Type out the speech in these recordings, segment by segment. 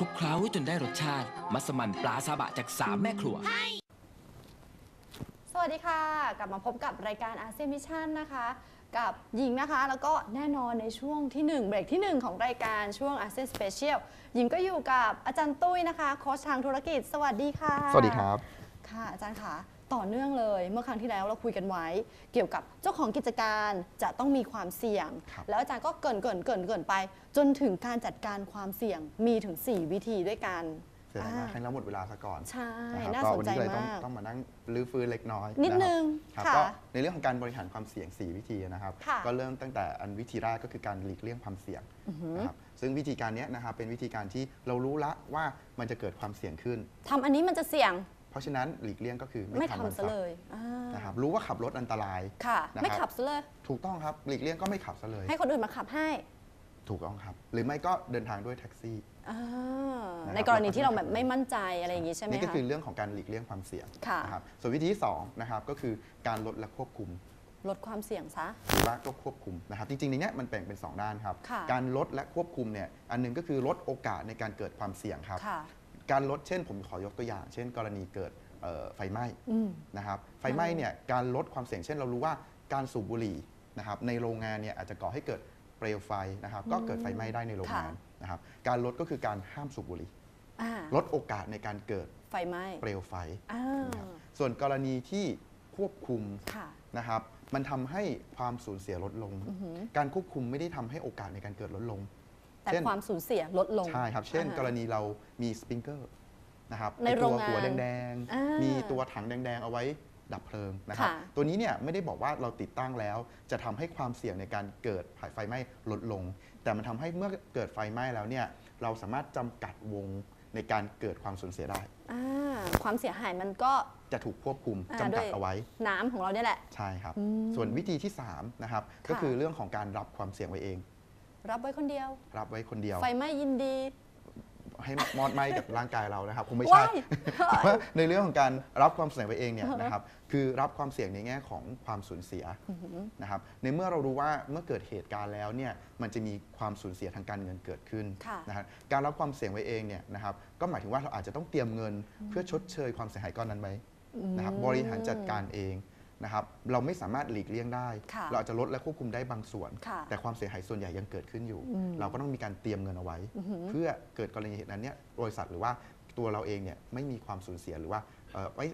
าจนได้รสชาติ มัสมั่นปลาซาบะจากสามแม่ครัว สวัสดีค่ะ กลับมาพบกับรายการอาเซียนมิชชั่นนะคะ กับหญิงนะคะ แล้วก็แน่นอนในช่วงที่ 1 เบรกที่ 1 ของรายการช่วงอาเซียนสเปเชียลหญิงก็อยู่กับอาจารย์ตุ้ยนะคะ โค้ชทางธุรกิจ สวัสดีค่ะ สวัสดีครับ ค่ะอาจารย์คะต่อเนื่องเลย เมื่อครั้งที่แล้วเราคุยกันไว้ เกี่ยวกับเจ้าของกิจการจะต้องมีความเสี่ยงครับแล้วอาจารย์ก็เกรินเกรินเกรินเกรินไป จนถึงการจัดการความเสี่ยงมีถึง 4 วิธีด้วยกันเสียดายมากให้เราหมดเวลาซะก่อนใช่นะครับน่าก็สนวัใจนี้ก็เลยต้องมากต้องมานั่งรื้อฟื้นเล็กน้อยนิดนึงครับค่ะก็ในเรื่องของการบริหารความเสี่ยง 4 วิธีนะครับค่ะก็เริ่มตั้งแต่อันวิธีแรกก็คือการหลีกเลี่ยงความเสี่ยงนะครับซึ่งวิธีการเนี้ยนะครับเป็นวิธีการที่เรารู้ละว่ามันจะเกิดความเสี่ยงขึ้นทำอันนี้มันจะเสี่ยง เพราะฉะนั้นหลีกเลี่ยงก็คือไม่ไม่ทำทำมันซะซะเลยอ่านะครับรู้ว่าขับรถอันตรายค่ะนะครับไม่ขับซะเลยถูกต้องครับหลีกเลี่ยงก็ไม่ขับซะเลย ให้คนอื่นมาขับให้ถูกต้องครับ หรือไม่ก็เดินทางด้วยแท็กซี่อ่านะครับในกรณีที่เราแบบไม่มั่นใจอะไรอย่างงี้ใช่ไหมนี่ก็คะคือเรื่องของการหลีกเลี่ยงความเสี่ยงค่ะนะครับส่วนวิธีที่สองนะครับก็คือการลดและควบคุม ลดความเสี่ยงซะหรือว่าก็ควบคุมนะครับจริงๆในเนี้ยมันแบ่งเป็น 2 ด้านครับค่ะการลดและควบคุมเนี่ยอันหนึงก็คือลดโอกาสในการเกิดความเสี่ยงครับค่ะ การลดเช่น ผมขอยกตัวอย่าง เช่น กรณีเกิดเอ่อไฟไหม้อืมนะครับไฟไหม้เนี่ยการลดความเสี่ยงเช่นเรารู้ว่าการสูบบุหรี่นะครับในโรงงานเนี่ยอาจจะก่อให้เกิดเปลวไฟนะครับก็เกิดไฟไหม้ได้ในโรงงานนะครับการลดก็คือการห้ามสูบบุหรี่อ่าลดโอกาสในการเกิดไฟไหม้เปลวไฟอ่านะครับส่วนกรณีที่ควบคุมค่ะนะครับมันทำให้ความสูญเสียลดลงอือหือการควบคุมไม่ได้ทำให้โอกาสในการเกิดลดลง แต่เช่น ความสูญเสียลดลง ใช่ครับ เช่นอ่ากรณีเรามีสปริงเกอร์นะครับในไอ้โรตังวงานหัวแดงอ่ามีมีตัวถังแดง ๆ เอาไว้ดับเพลิงนะครับ ค่ะตัวนี้เนี่ยไม่ได้บอกว่าเราติดตั้งแล้ว จะทำให้ความเสี่ยงในการเกิดไฟไหม้ลดลง แต่มันทำให้เมื่อเกิดไฟไหม้แล้วเนี่ยเราสามารถจำกัดวงในการเกิดความสูญเสียได้ อ่าความเสียหายมันก็ จะถูกควบคุมอ่าจำกัดด้วย เอาไว้ น้ำของเราเนี่ยแหละ ใช่ครับ อืมส่วนวิธีที่3นะครับ ก็ค่ะคือเรื่องของการรับความเสี่ยงไว้เอง รับไว้คนเดียว รับไว้คนเดียว ไฟไหม้ยินดี ให้มอดไหม้กับร่างกายเรานะครับคงไม่ใช่ว้ายแต่ว่าในเรื่องของการรับความเสี่ยงไปเองเนี่ยนะครับคือรับความเสี่ยงในแง่ของความสูญเสียนะครับในเมื่อเรารู้ว่าเมื่อเกิดเหตุการณ์แล้วเนี่ยมันจะมีความสูญเสียทางการเงินเกิดขึ้นค่ะนะครับการรับความเสี่ยงไว้เองเนี่ยนะครับก็หมายถึงว่าเราอาจจะต้องเตรียมเงินเพื่อชดเชยความเสียหายก้อนนั้นไว้นะครับบริหารจัดการเอง นะครับเราไม่สามารถหลีกเลี่ยงได้ ค่ะเราอาจจะลดและควบคุมได้บางส่วน ค่ะแต่ความเสียหายส่วนใหญ่ยังเกิดขึ้นอยู่ อืมเราก็ต้องมีการเตรียมเงินเอาไว้เพื่อเกิดกรณีเหตุนั้นเนี่ยบริษัทหรือว่าตัวเราเองเนี่ยไม่มีความสูญเสียหรือว่าเอ่อไม่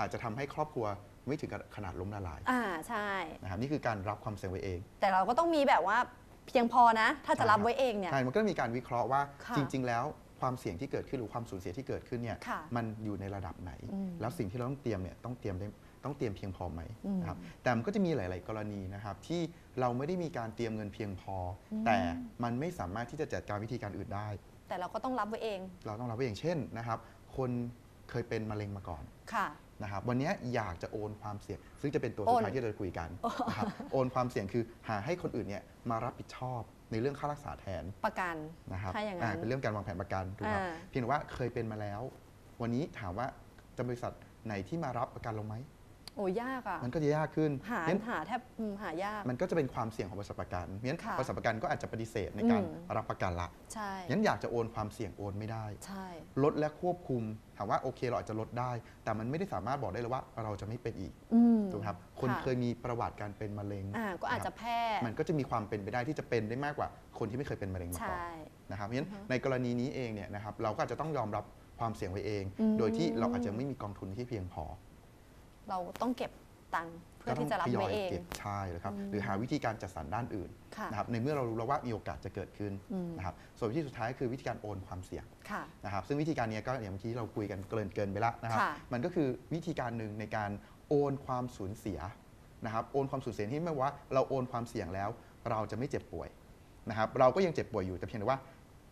อาจจะทำให้ครอบครัวไม่ถึงกับขนาดล้มละลายอ่าใช่ นะครับนี่คือการรับความเสี่ยงไว้เอง แต่เราก็ต้องมีแบบว่าเพียงพอนะ ถ้าจะรับไว้เองเนี่ย ใช่ มันก็มีการวิเคราะห์ว่าค่ะจริง ๆ แล้วความเสี่ยงที่เกิดขึ้นหรือความสูญเสียที่เกิดขึ้นเนี่ยค่ะมันอยู่ในระดับไหน อืมแล้วสิ่งที่เราต้องเตรียมเนี่ยต้องเตรียมได้ ต้องเตรียมเพียงพอไหมอืมนะครับแต่มันก็จะมีหลาย ๆ กรณีนะครับที่เราไม่ได้มีการเตรียมเงินเพียงพออแต่มันไม่สามารถที่จะจัดการวิธีการอื่นได้ แต่เราก็ต้องรับไว้เอง เราต้องรับไว้อย่างเช่นนะครับ คนเคยเป็นมะเร็งมาก่อนค่ะนะครับวันนี้อยากจะโอนความเสี่ยง ซึ่งจะเป็นตัวโอสุดนท้ายที่เราจะคุยกันนะครับโอนความเสี่ยงคือหาให้คนอื่นเนี่ยมารับผิดชอบในเรื่องค่ารักษาแทนประกันนะครับถ้าอย่างนั้นอ่าเป็นเรื่องการวางแผนประกันถูกไหมครับอ่าเพียงแต่ว่าเคยเป็นมาแล้ว วันนี้ถามว่าจะบริษัทไหนที่มารับประกันเราไหม โอ้ยากอะ มันก็จะยากขึ้นหางั้นหาแทบอืมหายาก มันก็จะเป็นความเสี่ยงของบริษัทประกันงั้นค่ะบริษัทประกันก็อาจจะปฏิเสธในการอืม รับประกันละใช่งั้นอยากจะโอนความเสี่ยงโอนไม่ได้ ใช่ ลดและควบคุมถามว่าโอเคเราอาจจะลดได้ แต่มันไม่ได้สามารถบอกได้เลยว่าเราจะไม่เป็นอีกอืมถูกไหมครับคนค่ะเคยมีประวัติการเป็นมะเร็งอ่าก็อาจจะนแพร่ครับมันก็จะมีความเป็นไปได้ที่จะเป็นได้มากกว่า คนที่ไม่เคยเป็นมะเร็งมาก่อน ใช่ นะครับเพราะฉะนั้นในกรณีนี้เองเนี่ยนะครับเราก็อาจจะต้องยอมรับความเสี่ยงไว้เอง อืม โดยที่เราอาจจะไม่มีกองทุนที่เพียงพอ เราต้องเก็บตังค์เพื่อก็ต้ที่จะรับทยอไว้ยเองเก็บใช่แล้วครับอืมหรือหาวิธีการจัดสรรด้านอื่นค่ะนะครับในเมื่อเรารู้แล้วว่ามีโอกาสจะเกิดขึ้นอืมนะครับส่วนวิธีสุดท้ายคือวิธีการโอนความเสี่ยงค่ะนะครับซึ่งวิธีการนี้ก็อย่างเมื่อกี้เราคุยกันเกินเกินไปแล้วนะครับค่ะมันก็คือวิธีการหนึ่งในการโอนความสูญเสียนะครับโอนความสูญเสียที่ไม่ว่าเราโอนความเสี่ยงแล้ว เราจะไม่เจ็บป่วยนะครับเราก็ยังเจ็บป่วยอยู่แต่เพียงแต่ว่า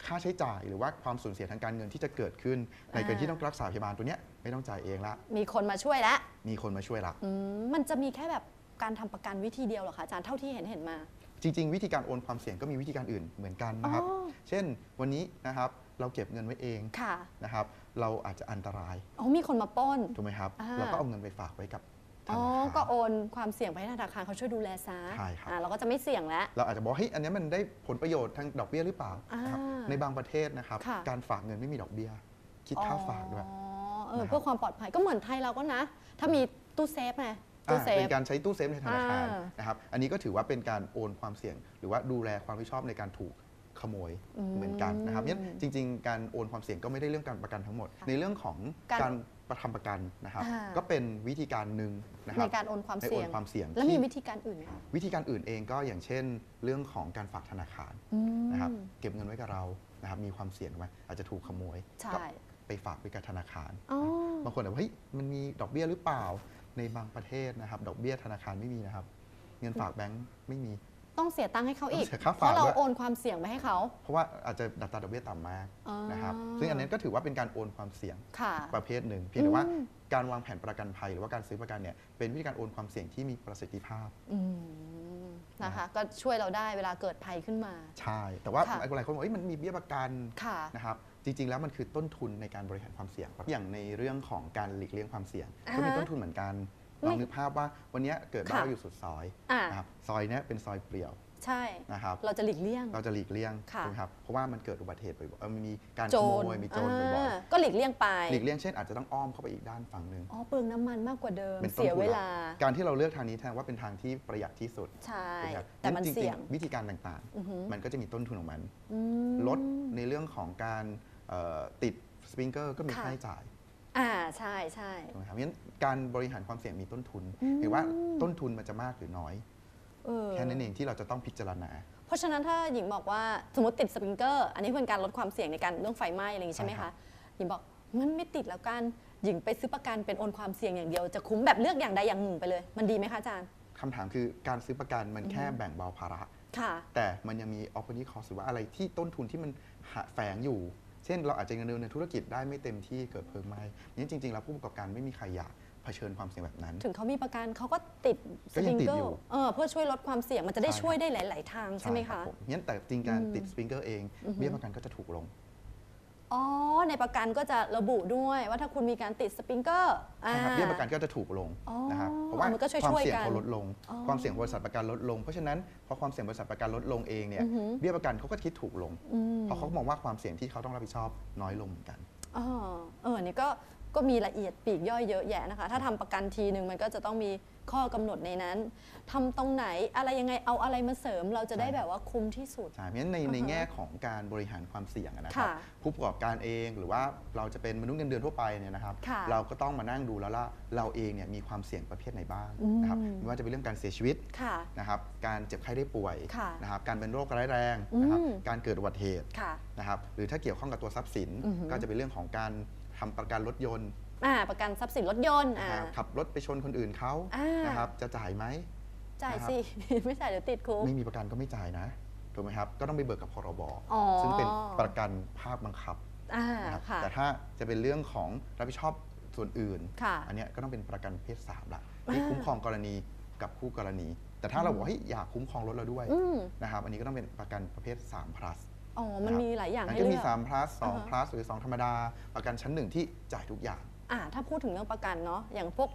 ค่าใช้จ่ายหรือว่าความสูญเสียทางการเงินที่จะเกิดขึ้น ในกรณีที่ต้องรักษาพยาบาลตัวเนี้ยไม่ต้องจ่ายเองละมีคนมาช่วยแล้วมีคนมาช่วยละอืมมันจะมีแค่แบบการทำประกันวิธีเดียวเหรอคะอาจารย์เท่าที่เห็นเห็นมา จริง ๆ วิธีการโอนความเสี่ยงก็มีวิธีการอื่นเหมือนกันนะครับ อ๋อ เช่นวันนี้นะครับเราเก็บเงินไว้เองค่ะนะครับ เราอาจจะอันตราย อ๋อมีคนมาปล้น ถูกไหมครับ อ่า เราก็เอาเงินไปฝากไว้กับธ อ๋อนาคารก็โอนความเสี่ยงไปให้ธนาคารเขาช่วยดูแลซะใช่ครับ อ่าเราก็จะไม่เสี่ยงแล้ว เราอาจจะบอกเฮ้ยอันเนี้ยมันได้ผลประโยชน์ทางดอกเบี้ยหรือเปล่านะครับอ่าในบางประเทศนะครับ ค่ะ การฝากเงินไม่มีดอกเบี้ย คิดค่าฝากด้วย อ๋อเออนะครับ เพื่อความปลอดภัยก็เหมือนไทยเราก็นะ ถ้ามีตู้เซฟไงตู้อ่าเซเป็ฟ นการใช้ตู้เซฟในธนาคารอ่านะครับ อันนี้ก็ถือว่าเป็นการโอนความเสี่ยง หรือว่าดูแลความรับผิดชอบในการถูกขโมยอืมเหมือนกันนะครับงั้นจริง ๆ การโอนความเสี่ยงก็ไม่ได้เรื่องการประกันทั้งหมด ค่ะในเรื่องของการการ ประทำประกันนะครับ อ่า ก็เป็นวิธีการหนึ่งนะคในรับ การโอนความในโอเสี่ยนง ความเสี่ยงแล้วมีที่วิธีการอื่นไหมคะวิธีการอื่นเองก็อย่างเช่น เรื่องของการฝากธนาคารอืมนะครับเก็บเงินไว้กับเรานะครับมีความเสี่ยงไหมอาจจะถูกขโมยใช่ ก็ไปฝากไว้กับธนาคาร อ๋อ บางคนบอกว่าเฮ้ยมันมีดอกเบี้ยหรือเปล่าในบางประเทศนะครับ ดอกเบี้ยธนาคารไม่มีนะครับ เงินฝากแบงก์ไม่มี ต้องเสียตังค์ให้เขาอีก ต้องเสียค่าเพฝากราะเราด้วย โอนความเสี่ยงไปให้เขา เพราะว่าอาจจะดัตราดอกเบี้ยต่ำมากอ๋อ นะครับซึ่งอันนี้ก็ถือว่าเป็นการโอนความเสี่ยงค่ะ ประเภทหนึ่ง เพียงแต่ว่าอืม การวางแผนประกันภัย หรือว่าการซื้อประกันเนี่ยเป็นวิธีการโอนความเสี่ยงที่มีประสิทธิภาพ อืมนะคะ ก็ช่วยเราได้เวลาเกิดภัยขึ้นมา ใช่ แต่ว่าค่ะ หลายคนบอกเอ้ยมันมีเบี้ยประกันค่ะ นะครับ จริง ๆ แล้วมันคือต้นทุนในการบริหารความเสี่ยง อย่างในเรื่องของการหลีกเลี่ยงความเสี่ยงอ่าก็มีต้นทุนเหมือนกัน ลองนึกภาพว่าวันเนี้ยเกิดบ้านค่ะเราอยู่สุดซอยอ่านะครับซอยเนี้ยเป็นซอยเปลี่ยวใช่นะครับเราจะหลีกเลี่ยง เราจะหลีกเลี่ยงค่ะใช่ไหมครับเพราะว่ามันเกิดอุบัติเหตุบ่อยๆเอ่อมันมีการโจขโมรยมีโจรบ่อยาก็หลีกเลี่ยงไปๆหลีกเลี่ยงเช่นอาจจะต้องอ้อมเข้าไปอีกด้านฝั่งหนึ่งอ๋อเปลืองน้ำมันมากกว่าเดิมเป็นต้นเสียทุนเวลา การที่เราเลือกทางนี้แสดงว่าเป็นทางที่ประหยัดที่สุดใช่ถูกไหครับแต่มันจริงๆเสี่ยงวิธีการต่างอือหือๆมันก็จะมีต้นทุนของมันอืมลดในเรื่องของการเอ่อติดสปริงเกอร์ก็มีค่ะค่าใช้จ่าย อ่าใช่ใช่ ถูกไหมครับงั้นการบริหารความเสี่ยงมีต้นทุนอืมเห็นว่าต้นทุนมันจะมากหรือน้อย เออ แค่นั้นเองที่เราจะต้องพิจารณา เพราะฉะนั้นถ้าหญิงบอกว่าสมมติติดสปริงเกอร์อันนี้เป็นการลดความเสี่ยงในการเรื่องไฟไหม้อะไรอย่างนี้ใช่ไหมใช่ครัคะบ หญิงบอกงั้นไม่ติดแล้วกันหญิงไปซื้อประกันเป็นโอนความเสี่ยงอย่างเดียวจะคุ้มแบบเลือกอย่างใดอย่างหนึ่งไปเลย มันดีไหมคะอาจารย์คำถามคือการซื้อประกันมันแค่แบ่งเบาภาระ ค่ะ แต่มันยังมี opportunity cost หรือว่าอะไรที่ต้นทุนที่มันหาแฝงอยู่ เช่น เราอาจจะดำเนินในธุรกิจได้ไม่เต็มที่เกิดเพลิงไหม้นี่จริงๆแล้วผู้ประกอบการไม่มีใครอยากเผชิญความเสี่ยงแบบนั้น ถึงเขามีประกันเขาก็ติดสก็ปยัริงงติดเกออยู่ร์เออเพื่อช่วยลดความเสี่ยงมันจะได้ใช่ช่วยได้หลาย ๆ ทางใช่ไหมรัคะบผมงั้นแต่จริงการอืมติดสปริงเกอร์เองอือฮึเบี้ยประกันก็จะถูกลง อ๋อ ในประกันก็จะระบุด้วยว่าถ้าคุณมีการติดสปริงเกอร์อ่า นะครับเบี้ยประกันก็จะถูกลงอ๋อนะครับเพราะว่ามันก็ช่วยความช่วยเสี่ยงกันเขาลดลง อ๋อความเสี่ยงบริษัทประกันลดลง เพราะฉะนั้นพอความเสี่ยงบริษัทประกันลดลงเองเนี่ยอือหือ เบี้ยประกันเขาก็คิดถูกลง อืมเพราะเขามองว่าความเสี่ยงที่เขาต้องรับผิดชอบน้อยลงเหมือนกัน อ๋อเออนี่ก็ ก็มีละเอียดปลีกย่อยเยอะแยะนะคะ ถ้าทำประกันทีหนึ่งมันก็จะต้องมีข้อกำหนดในนั้นทำตรงไหนอะไรยังไงเอาอะไรมาเสริมเราจะได้ใช่แบบว่าคุ้มที่สุดใช่เพราะฉะนั้นในในอือฮะแง่ของการบริหารความเสี่ยงอะนะครับค่ะผู้ประกอบการเองหรือว่าเราจะเป็นมนุษย์เงินเดือนทั่วไปเนี่ยนะครับค่ะเราก็ต้องมานั่งดูแล้วว่าเราเองเนี่ยมีความเสี่ยงประเภทไหนบ้างอืมนะครับไม่ว่าจะเป็นเรื่องการเสียชีวิตค่ะนะครับการเจ็บไข้ได้ป่วยค่ะนะครับการเป็นโรคร้ายแรงนะครับอืมการเกิดอุบัติเหตุค่ะนะครับหรือถ้าเกี่ยวข้องกับตัวทรัพย์สินอือหือก็จะเป็นเรื่องของการ ทำประกันรถยนต์อ่าประกันทรัพย์สินรถยนต์อ่านะครับขับรถไปชนคนอื่นเขาอ่านนะครับจะจ่ายไหม จ่ายนะครับ สิ ไม่จ่ายเดี๋ยวติดคุก ไม่มีประกันก็ไม่จ่ายนะถูกไหมครับก็ต้องไปเบิกกับพรบอ๋อ ซึ่งเป็นประกันภาคบังคับอ่านะครับค่ะแต่ถ้าจะเป็นเรื่องของรับผิดชอบส่วนอื่น ค่ะ อันเนี้ยก็ต้องเป็นประกันประเพศสามละที่คุ้มครองกรณีกับคู่กรณี แต่ถ้าเราบอกว่าเฮ้ยอยากคุ้มครองรถเราด้วยอืม นะครับอันนี้ก็ต้องเป็นประกันประเภท3 plus อ๋อ มันนะครับมีหลายอย่างมันให้ก็เลืมี อก 3 plus อ่าฮะ2 plus หรือ 2 ธรรมดา ประกันชั้นหนึ่งที่จ่ายทุกอย่าง อ่าถ้าพูดถึงเรื่องประกันเนาะอย่างพวก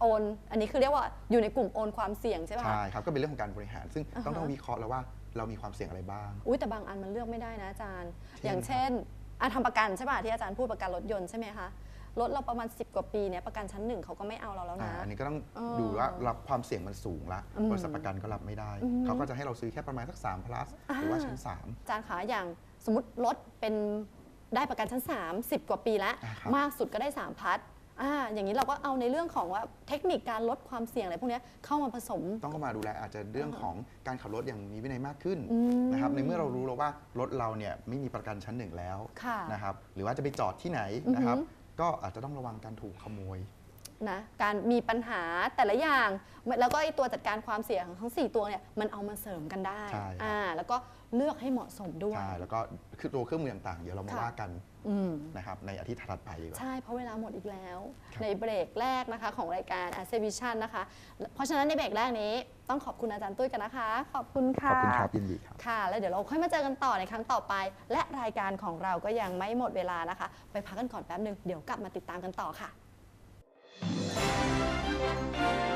โอน อันนี้คือเรียกว่าอยู่ในกลุ่มโอนความเสี่ยงใช่ป่ะใช่ครับ ก็เป็นเรื่องของการบริหาร ซึ่งอ่าฮะต้องต้องวิเคราะห์แล้วว่าเรามีความเสี่ยงอะไรบ้าง อุ้ยแต่บางอันมันเลือกไม่ได้นะอาจารย์ เช่น อย่างเช่นอะทำประกันใช่ป่ะที่อาจารย์พูดประกันรถยนต์ใช่ไหมคะ รถเราประมาณ 10 กว่าปีเนี่ยประกันชั้นหนึ่งเขาก็ไม่เอาเราแล้วอ่านะ อันนี้ก็ต้องเออดูว่ารับความเสี่ยงมันสูงละอืมบริษัทประกันก็รับไม่ได้ อืมเขาก็จะให้เราซื้อแค่ประมาณสัก3 plus หรือว่า ชั้น อาจารย์คะอย่างสมมติรถเป็นได้ประกันชั้น 3 10 กว่าปีแล้ว อ่าครับ มากสุดก็ได้ 3 พัทอ่าอย่างนี้เราก็เอาในเรื่องของว่าเทคนิคการลดความเสี่ยงอะไรพวกเนี้ยเข้ามาผสม 3 ต้องเข้ามาดูแลอาจจะเรื่องของการขับรถอย่างมีวินัยมากขึ้นอืม นะครับในเมื่อเรารู้แล้วว่ารถเราเนี่ยไม่มีประกันชั้นหนึ่งแล้วค่ะ นะครับหรือว่าจะไปจอดที่ไหนอือหือนะครับ ก็อาจจะต้องระวังการถูกขโมย นะการมีปัญหาแต่ละอย่าง แล้วก็ไอตัวจัดการความเสี่ยงของทั้ง 4 ตัวเนี่ยมันเอามาเสริมกันได้ใช่ครับ อ่าแล้วก็เลือกให้เหมาะสมด้วย ใช่แล้วก็คือตัวเครื่องมือต่างๆ เดี๋ยวเรามาค่ะ ว่ากันอืม นะครับในอาทิตย์ถัดไปดีกว่า ใช่ เพราะเวลาหมดอีกแล้ว ครับ ในเบรกแรกนะคะของรายการ a s e v i s i o n นะคะ เพราะฉะนั้นในเบรกแรกนี้ต้องขอบคุณอาจารย์ตุ้ยกันนะคะ ขอบคุณขค่ะ อบคุณครับยินดีครับ ค่ะ แล้วเดี๋ยวเราค่อยมาเจอกันต่อในครั้งต่อไป และรายการของเราก็ยังไม่หมดเวลานะคะ ไปพักกันก่อนแป๊บหนึ่งเดี๋ยวกลับมาติดตามกันต่อค่ะ Música